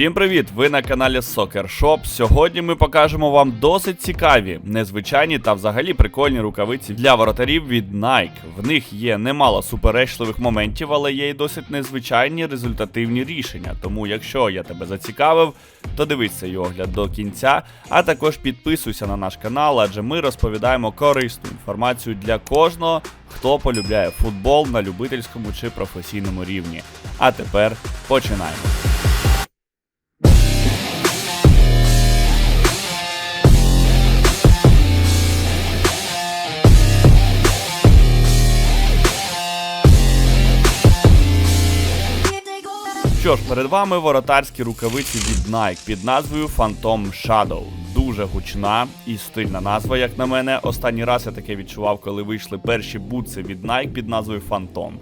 Всім привіт! Ви на каналі Soccer Shop. Сьогодні ми покажемо вам досить цікаві, незвичайні та взагалі прикольні рукавиці для воротарів від Nike. В них є немало суперечливих моментів, але є й досить незвичайні результативні рішення. Тому, якщо я тебе зацікавив, то дивись цей огляд до кінця, а також підписуйся на наш канал, адже ми розповідаємо корисну інформацію для кожного, хто полюбляє футбол на любительському чи професійному рівні. А тепер починаємо. Що ж, перед вами воротарські рукавиці від Nike під назвою Phantom Shadow. Дуже гучна і стильна назва, як на мене. Останній раз я таке відчував, коли вийшли перші бутси від Nike під назвою Phantom.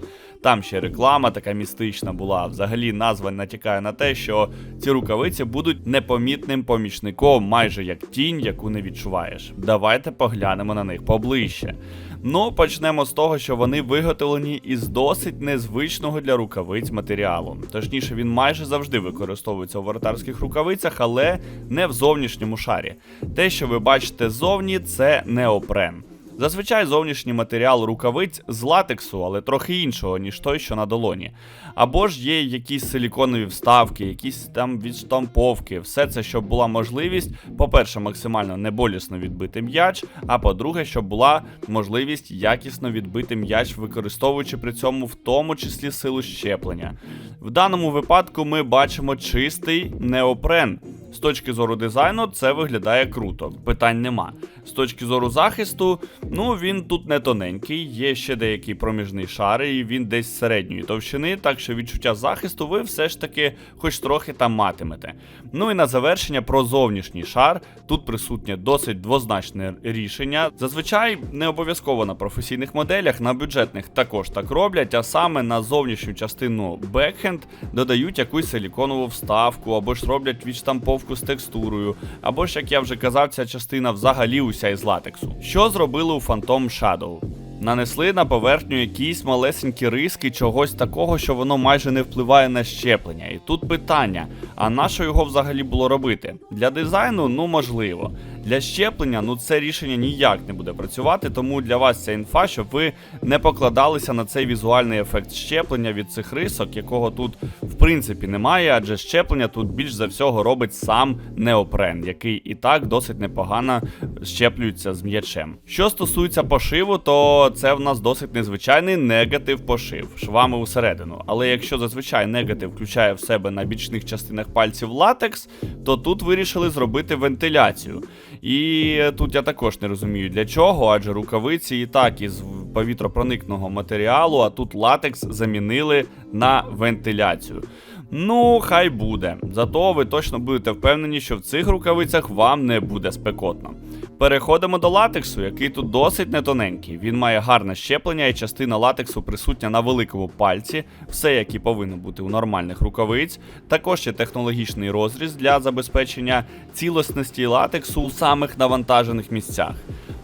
Там ще реклама така містична була. Взагалі назва натякає на те, що ці рукавиці будуть непомітним помічником, майже як тінь, яку не відчуваєш. Давайте поглянемо на них поближче. Ну, почнемо з того, що вони виготовлені із досить незвичного для рукавиць матеріалу. Точніше, він майже завжди використовується у воротарських рукавицях, але не в зовнішньому шарі. Те, що ви бачите ззовні, це неопрен. Зазвичай зовнішній матеріал рукавиць з латексу, але трохи іншого, ніж той, що на долоні. Або ж є якісь силіконові вставки, якісь там відштамповки, все це, щоб була можливість, по-перше, максимально неболісно відбити м'яч, а по-друге, щоб була можливість якісно відбити м'яч, використовуючи при цьому в тому числі силу щеплення. В даному випадку ми бачимо чистий неопрен. З точки зору дизайну, це виглядає круто, питань нема. З точки зору захисту, ну він тут не тоненький, є ще деякий проміжний шар, і він десь середньої товщини, так що відчуття захисту ви все ж таки хоч трохи там матимете. Ну і на завершення про зовнішній шар. Тут присутнє досить двозначне рішення. Зазвичай не обов'язково на професійних моделях, на бюджетних також так роблять, а саме на зовнішню частину бекхенд додають якусь силіконову вставку, або ж роблять відштамповку з текстурою, або ж, як я вже казав, ця частина взагалі уся із латексу. Що зробили у Phantom Shadow? Нанесли на поверхню якісь малесенькі риски чогось такого, що воно майже не впливає на щеплення. І тут питання: а на що його взагалі було робити? Для дизайну, ну можливо. Для щеплення, ну це рішення ніяк не буде працювати, тому для вас ця інфа, щоб ви не покладалися на цей візуальний ефект щеплення від цих рисок, якого тут в принципі немає, адже щеплення тут більш за всього робить сам неопрен, який і так досить непогано щеплюється з м'ячем. Що стосується пошиву, то це в нас досить незвичайний негатив пошив швами усередину. Але якщо зазвичай негатив включає в себе на бічних частинах пальців латекс, то тут вирішили зробити вентиляцію. І тут я також не розумію для чого, адже рукавиці і так із повітропроникного матеріалу, а тут латекс замінили на вентиляцію. Ну, хай буде. Зато ви точно будете впевнені, що в цих рукавицях вам не буде спекотно. Переходимо до латексу, який тут досить не тоненький. Він має гарне щеплення, і частина латексу присутня на великому пальці, все як і повинно бути у нормальних рукавиць. Також є технологічний розріз для забезпечення цілісності латексу у самих навантажених місцях.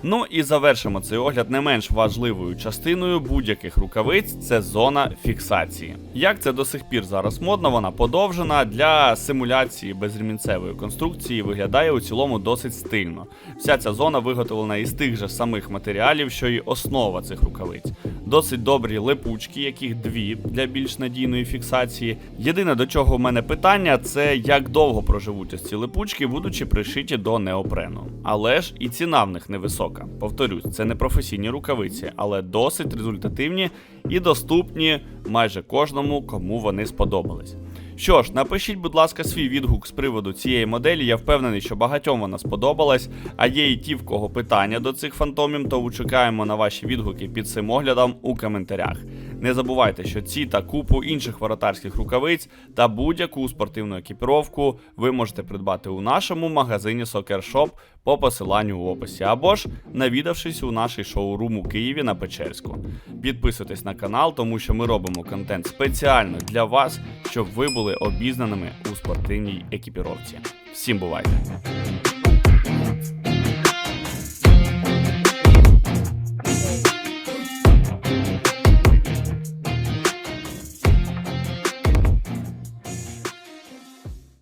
Ну і завершимо цей огляд не менш важливою частиною будь-яких рукавиць це зона фіксації. Як це до сих пір зараз модно, вона подовжена для симуляції безремінцевої конструкції виглядає у цілому досить стильно. Вся ця зона виготовлена із тих же самих матеріалів, що й основа цих рукавиць. Досить добрі липучки, яких дві для більш надійної фіксації. Єдине до чого в мене питання, це як довго проживуть ось ці липучки, будучи пришиті до неопрену. Але ж і ціна в них невисока. Повторюсь, це не професійні рукавиці, але досить результативні і доступні майже кожному, кому вони сподобались. Що ж, напишіть, будь ласка, свій відгук з приводу цієї моделі. Я впевнений, що багатьом вона сподобалась. А є і ті, в кого питання до цих фантомів, то чекаємо на ваші відгуки під цим оглядом у коментарях. Не забувайте, що ці та купу інших воротарських рукавиць та будь-яку спортивну екіпіровку ви можете придбати у нашому магазині Soccer Shop по посиланню в описі, або ж навідавшись у наш шоурум у Києві на Печерську. Підписуйтесь на канал, тому що ми робимо контент спеціально для вас, щоб ви були обізнаними у спортивній екіпіровці. Всім бувайте!